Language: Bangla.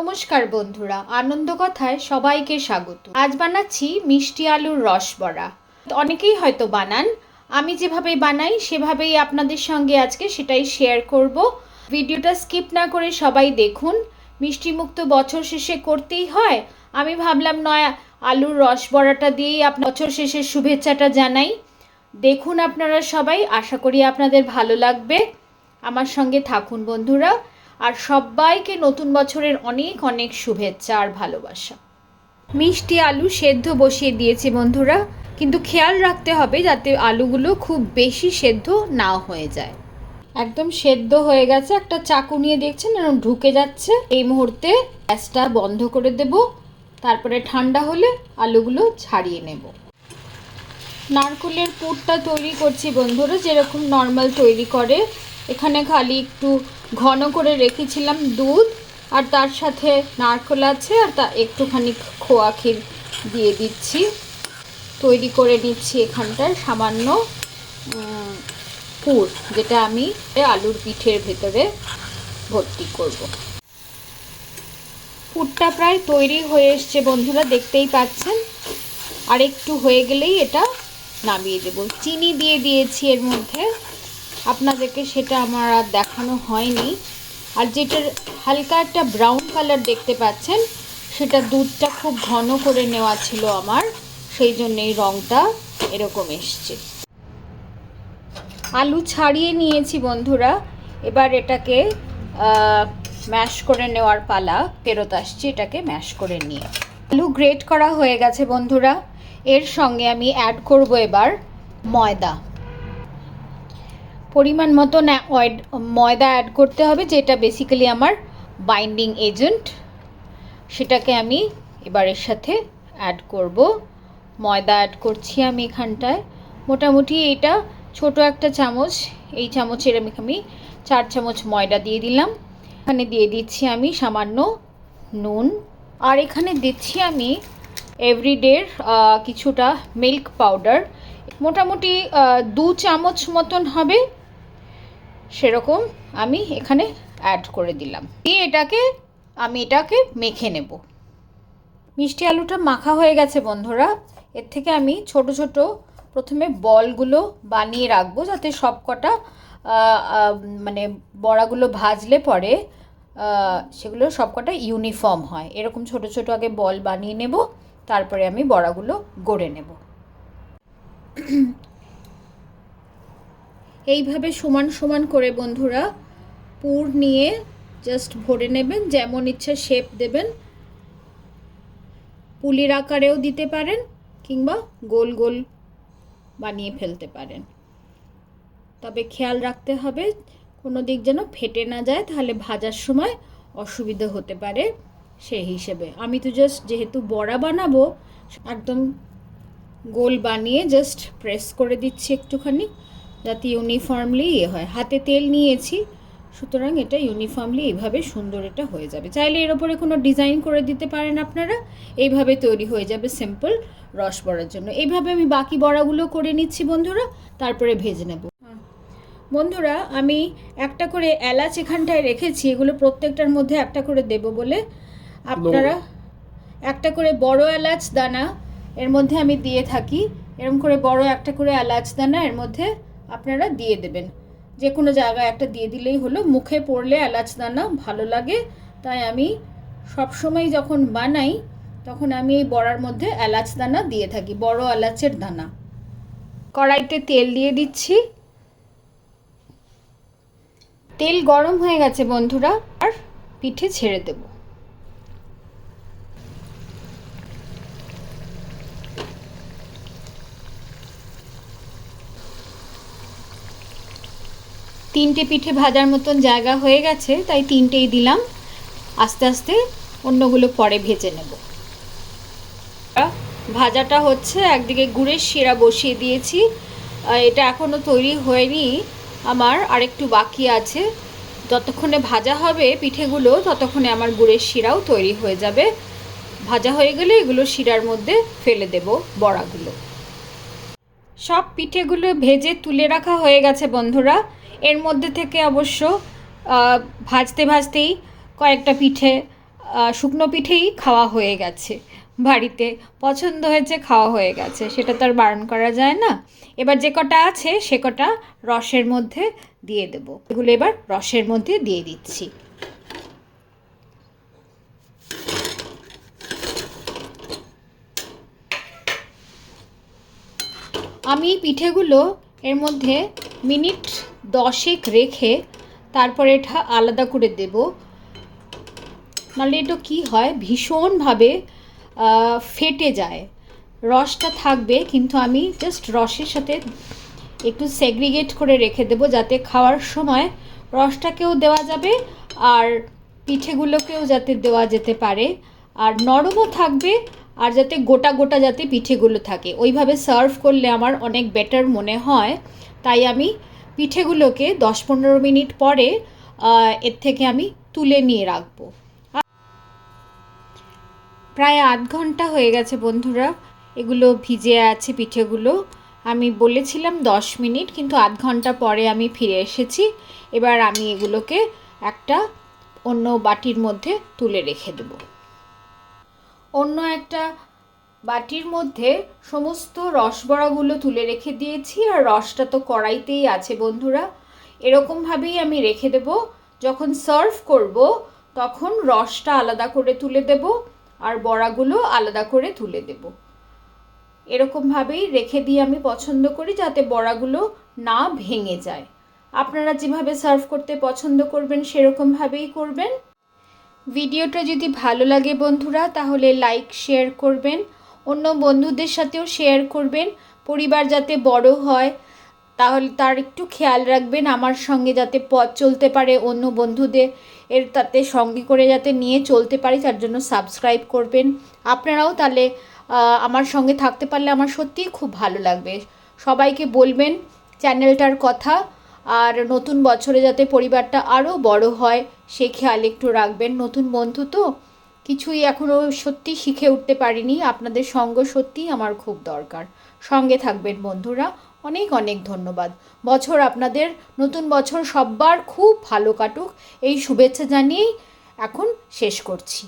নমস্কার বন্ধুরা, আনন্দ কথায় সবাইকে স্বাগত। আজ বানাচ্ছি মিষ্টি আলুর রস বড়া। অনেকেই হয়তো বানান, আমি যেভাবে বানাই সেভাবেই আপনাদের সঙ্গে আজকে সেটাই শেয়ার করব। ভিডিওটা স্কিপ না করে সবাই দেখুন মিষ্টি মুক্ত বছর শেষে করতেই হয়। আমি ভাবলাম, নয়, আলুর রস বড়াটা দিয়েই আপ বছর শেষের শুভেচ্ছাটা জানাই। দেখুন আপনারা সবাই, আশা করি আপনাদের ভালো লাগবে। আমার সঙ্গে থাকুন বন্ধুরা। আর সবাইকে নতুন বছরের অনেক অনেক শুভেচ্ছা আর ভালোবাসা। মিষ্টি আলু সেদ্ধ বসিয়ে দিয়েছি বন্ধুরা, কিন্তু খেয়াল রাখতে হবে যাতে আলুগুলো খুব বেশি সেদ্ধ না হয়ে যায়। একদম সেদ্ধ হয়ে গেছে, একটা চাকু নিয়ে দেখছেন এরকম ঢুকে যাচ্ছে। এই মুহূর্তে গ্যাসটা বন্ধ করে দেব, তারপরে ঠান্ডা হলে আলুগুলো ছাড়িয়ে নেব। নারকোলের পুরটা তৈরি করছি বন্ধুরা, যেরকম নর্মাল তৈরি করে। এখানে খালি একটু ঘন করে রেখেছিলাম দুধ, আর তার সাথে নারকোল আছে, আর তা একটুখানি খোয়া ক্ষীর দিয়ে দিচ্ছি। তৈরি করে নিচ্ছি এখানটায় সামান্য পুর, যেটা আমি আলুর পিঠের ভেতরে ভর্তি করব। পুরটা প্রায় তৈরি হয়ে এসছে বন্ধুরা, দেখতেই পাচ্ছেন। আর একটু হয়ে গেলেই এটা নামিয়ে দেব। চিনি দিয়ে দিয়েছি এর মধ্যে। আপনাদেরকে সেটা আমার আর দেখানো হয়নি। আর যেটার হালকা একটা ব্রাউন কালার দেখতে পাচ্ছেন, সেটা দুধটা খুব ঘন করে নেওয়া ছিল আমার, সেই জন্য এই রঙটা এরকম এসছে। আলু ছাড়িয়ে নিয়েছি বন্ধুরা, এবার এটাকে ম্যাশ করে নেওয়ার পালা, ফেরত আসছি এটাকে ম্যাশ করে নিয়ে। আলু গ্রেট করা হয়ে গেছে বন্ধুরা, এর সঙ্গে আমি অ্যাড করব এবার ময়দা। পরিমাণ মতো ময়দা অ্যাড করতে হবে, যেটা বেসিক্যালি আমার বাইন্ডিং এজেন্ট সেটাকে আমি এবার এর সাথে অ্যাড করব। ময়দা অ্যাড করছি আমি এখানটায়। মোটামুটি এটা ছোট একটা চামচ, এই চামচের আমি আমি চার চামচ ময়দা দিয়ে দিলাম। এখানে দিয়ে দিচ্ছি আমি সামান্য নুন। আর এখানে দিচ্ছি আমি এভরিডের কিছুটা মিল্ক পাউডার মোটামুটি দু চামচ মতন হবে। সেরকম আমি এখানে অ্যাড করে দিলাম। দিয়ে এটাকে, আমি এটাকে মেখে নেব। মিষ্টি আলুটা মাখা হয়ে গেছে বন্ধুরা। এর থেকে আমি ছোট ছোট প্রথমে বলগুলো বানিয়ে রাখব যাতে সব কটা মানে বড়াগুলো ভাজলে পরে সেগুলো সব কটা ইউনিফর্ম হয়। এরকম ছোট ছোট আগে বল বানিয়ে নেব, তারপরে আমি বড়াগুলো গড়ে নেব। এইভাবে সমান সমান করে বন্ধুরা পুর নিয়ে জাস্ট ভরে নেবেন, যেমন ইচ্ছা শেপ দেবেন। পুলির আকারেও দিতে পারেন কিংবা গোল গোল বানিয়ে ফেলতে পারেন। তবে খেয়াল রাখতে হবে, কোনো দিক যেন ফেটে না যায়, তাহলে ভাজার সময় অসুবিধা হতে পারে সেই হিসেবে। আমি তো জাস্ট যেহেতু বড়া বানাবো, একদম গোল বানিয়ে জাস্ট প্রেস করে দিচ্ছি একটুখানি। যাতে ইউনিফর্মলি ইয়ে হয়। হাতে তেল নিয়েছি সুতরাং এটা ইউনিফর্মলি এইভাবে সুন্দর এটা হয়ে যাবে। চাইলে এর ওপরে কোনো ডিজাইন করে দিতে পারেন আপনারা এইভাবে তৈরি হয়ে যাবে সিম্পল রস বড়ার জন্য। এইভাবে আমি বাকি বড়াগুলো করে নিচ্ছি বন্ধুরা তারপরে ভেজে নেব। বন্ধুরা আমি একটা করে এলাচ এখানটায় রেখেছি এগুলো প্রত্যেকটার মধ্যে একটা করে দেব বলে। আপনারা একটা করে বড় এলাচ দানা এর মধ্যে আমি দিয়ে থাকি। এরকম করে বড় একটা করে এলাচ দানা এর মধ্যে আপনারা দিয়ে দেবেন। যে কোনো জায়গায় একটা দিয়ে দিলেই হলো, মুখে পড়লে এলাচ দানা ভালো লাগে। তাই আমি সব সময় যখন বানাই, তখন আমি এই বড়ার মধ্যে এলাচ দানা দিয়ে থাকি, বড় এলাচের দানা। কড়াইতে তেল দিয়ে দিচ্ছি। তেল গরম হয়ে গেছে বন্ধুরা, আর পিঠে ছেড়ে দেব। তিনটে পিঠে ভাজার মতন জায়গা হয়ে গেছে, তাই তিনটেই দিলাম। আস্তে আস্তে অন্যগুলো পরে ভেজে নেব। ভাজাটা হচ্ছে একদিকে গুড়ের শিরা বসিয়ে দিয়েছি। এটা এখনও তৈরি হয়নি। আমার আরেকটু বাকি আছে। যতক্ষণে ভাজা হবে পিঠেগুলো, ততক্ষণে আমার গুড়ের শিরাও তৈরি হয়ে যাবে। ভাজা হয়ে গেলে এগুলো শিরার মধ্যে ফেলে দেব বড়াগুলো। সব পিঠেগুলো ভেজে তুলে রাখা হয়ে গেছে বন্ধুরা। এর মধ্যে থেকে অবশ্য ভাজতে ভাজতেই কয়েকটা পিঠে শুকনো পিঠেই খাওয়া হয়ে গেছে। বাড়িতে পছন্দ হয়েছে, খাওয়া হয়ে গেছে। সেটা তো আর বারণ করা যায় না। এবার যে কটা আছে, সে কটা রসের মধ্যে দিয়ে দেবো। এগুলো এবার রসের মধ্যে দিয়ে দিচ্ছি। আমি পিঠেগুলো এর মধ্যে মিনিট দশেক রেখে তারপরে এটা আলাদা করে দেব। নাহলে এটা কী হয়? ভীষণভাবে ফেটে যায়। রসটা থাকবে, কিন্তু আমি জাস্ট রসের সাথে একটু সেগ্রিগেট করে রেখে দেবো যাতে খাওয়ার সময় রসটাকেও দেওয়া যাবে আর পিঠেগুলোকেও যাতে দেওয়া যেতে পারে। আর নরমও থাকবে আর যাতে গোটা গোটা যাতে পিঠেগুলো থাকে। ওইভাবে সার্ভ করলে আমার অনেক বেটার মনে হয়। তাই আমি পিঠেগুলোকে দশ পনেরো মিনিট পরে এর থেকে আমি তুলে নিয়ে রাখব। প্রায় আধ ঘণ্টা হয়ে গেছে বন্ধুরা, এগুলো ভিজে আছে পিঠেগুলো। আমি বলেছিলাম দশ মিনিট, কিন্তু আধ ঘণ্টা পরে আমি ফিরে এসেছি। এবার আমি এগুলোকে একটা অন্য বাটির মধ্যে তুলে রেখে দেব। অন্য একটা বাটির মধ্যে সমস্ত রসবড়াগুলো তুলে রেখে দিয়েছি, আর রসটা তো কড়াইতেই আছে বন্ধুরা। এরকমভাবেই আমি রেখে দেব। যখন সার্ভ করব, তখন রসটা আলাদা করে তুলে দেব, আর বড়াগুলো আলাদা করে তুলে দেব। এরকমভাবেই রেখে দিয়ে আমি পছন্দ করি, যাতে বড়াগুলো না ভেঙে যায়। আপনারা যেভাবে সার্ভ করতে পছন্দ করবেন সেরকমভাবেই করবেন। ভিডিওটা যদি ভালো লাগে বন্ধুরা, তাহলে লাইক, শেয়ার করবেন। অন্য বন্ধুদের সাথেও শেয়ার করবেন। পরিবার যাতে বড় হয়, তাহলে তার একটু খেয়াল রাখবেন আমার সঙ্গে যাতে পথ চলতে পারে, অন্য বন্ধুদের এর তাতে সঙ্গে করে যাতে নিয়ে চলতে পারি, তার জন্য সাবস্ক্রাইব করবেন। আপনারাও তাহলে আমার সঙ্গে থাকতে পারলে আমার সত্যিই খুব ভালো লাগবে। সবাইকে বলবেন চ্যানেলটার কথা, আর নতুন বছরে যাতে পরিবারটা আরও বড় হয়, সে খেয়াল একটু রাখবেন। নতুন বন্ধু তো কিছুই এখনও সত্যি শিখে উঠতে পারিনি। আপনাদের সঙ্গ সত্যি আমার খুব দরকার। সঙ্গে থাকবেন বন্ধুরা, অনেক অনেক ধন্যবাদ। বছর আপনাদের, নতুন বছর সব্বার খুব ভালো কাটুক। এই শুভেচ্ছা জানিয়েই এখন শেষ করছি।